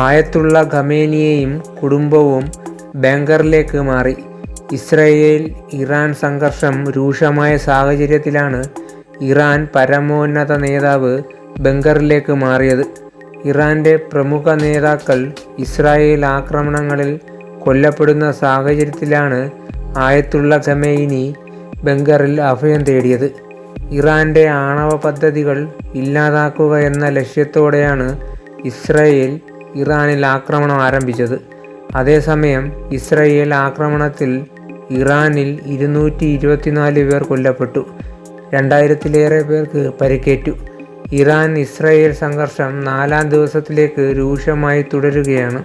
ആയത്തുള്ള ഖമേനിയെയും കുടുംബവും ബാങ്കറിലേക്ക് മാറി. Israel Iran സംഘർഷം രൂക്ഷമായ സാഹചര്യത്തിലാണ് ഇറാൻ പരമോന്നത നേതാവ് ബംഗറിലേക്ക് മാറിയത്. ഇറാന്റെ പ്രമുഖ നേതാക്കൾ ഇസ്രായേൽ ആക്രമണങ്ങളിൽ കൊല്ലപ്പെടുന്ന സാഹചര്യത്തിലാണ് ആയത്തുള്ള ഖമേനി ബംഗറിൽ അഭയം തേടിയത്. ഇറാന്റെ ആണവ പദ്ധതികൾ ഇല്ലാതാക്കുക എന്ന ലക്ഷ്യത്തോടെയാണ് ഇസ്രായേൽ ഇറാനിൽ ആക്രമണം ആരംഭിച്ചത്. അതേസമയം ഇസ്രയേൽ ആക്രമണത്തിൽ ഇറാനിൽ ഇരുന്നൂറ്റി ഇരുപത്തിനാല് പേർ കൊല്ലപ്പെട്ടു. രണ്ടായിരത്തിലേറെ പേർക്ക് പരിക്കേറ്റു. ഇറാൻ ഇസ്രയേൽ സംഘർഷം നാലാം ദിവസത്തിലേക്ക് രൂക്ഷമായി തുടരുകയാണ്.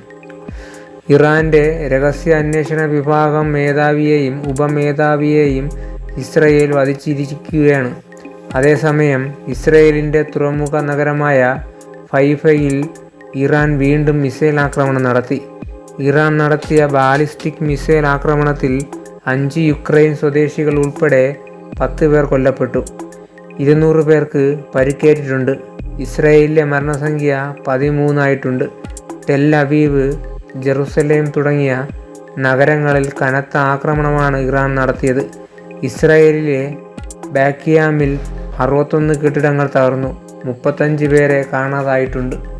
ഇറാന്റെ രഹസ്യ അന്വേഷണ വിഭാഗം മേധാവിയെയും ഉപമേധാവിയെയും ഇസ്രയേൽ വധിച്ചിരിക്കുകയാണ്. അതേസമയം ഇസ്രയേലിന്റെ തുറമുഖ നഗരമായ ഫൈഫയിൽ ഇറാൻ വീണ്ടും മിസൈൽ ആക്രമണം നടത്തി. ഇറാൻ നടത്തിയ ബാലിസ്റ്റിക് മിസൈൽ ആക്രമണത്തിൽ അഞ്ച് യുക്രൈൻ സ്വദേശികൾ ഉൾപ്പെടെ പത്ത് പേർ കൊല്ലപ്പെട്ടു. ഇരുന്നൂറ് പേർക്ക് പരിക്കേറ്റിട്ടുണ്ട്. ഇസ്രായേലിലെ മരണസംഖ്യ പതിമൂന്നായിട്ടുണ്ട്. ടെൽ അവീവ് ജെറുസലേം തുടങ്ങിയ നഗരങ്ങളിൽ കനത്ത ആക്രമണമാണ് ഇറാൻ നടത്തിയത്. ഇസ്രായേലിലെ ബാക്കിയാമിൽ അറുപത്തൊന്ന് കെട്ടിടങ്ങൾ തകർന്നു. മുപ്പത്തഞ്ച് പേരെ കാണാതായിട്ടുണ്ട്.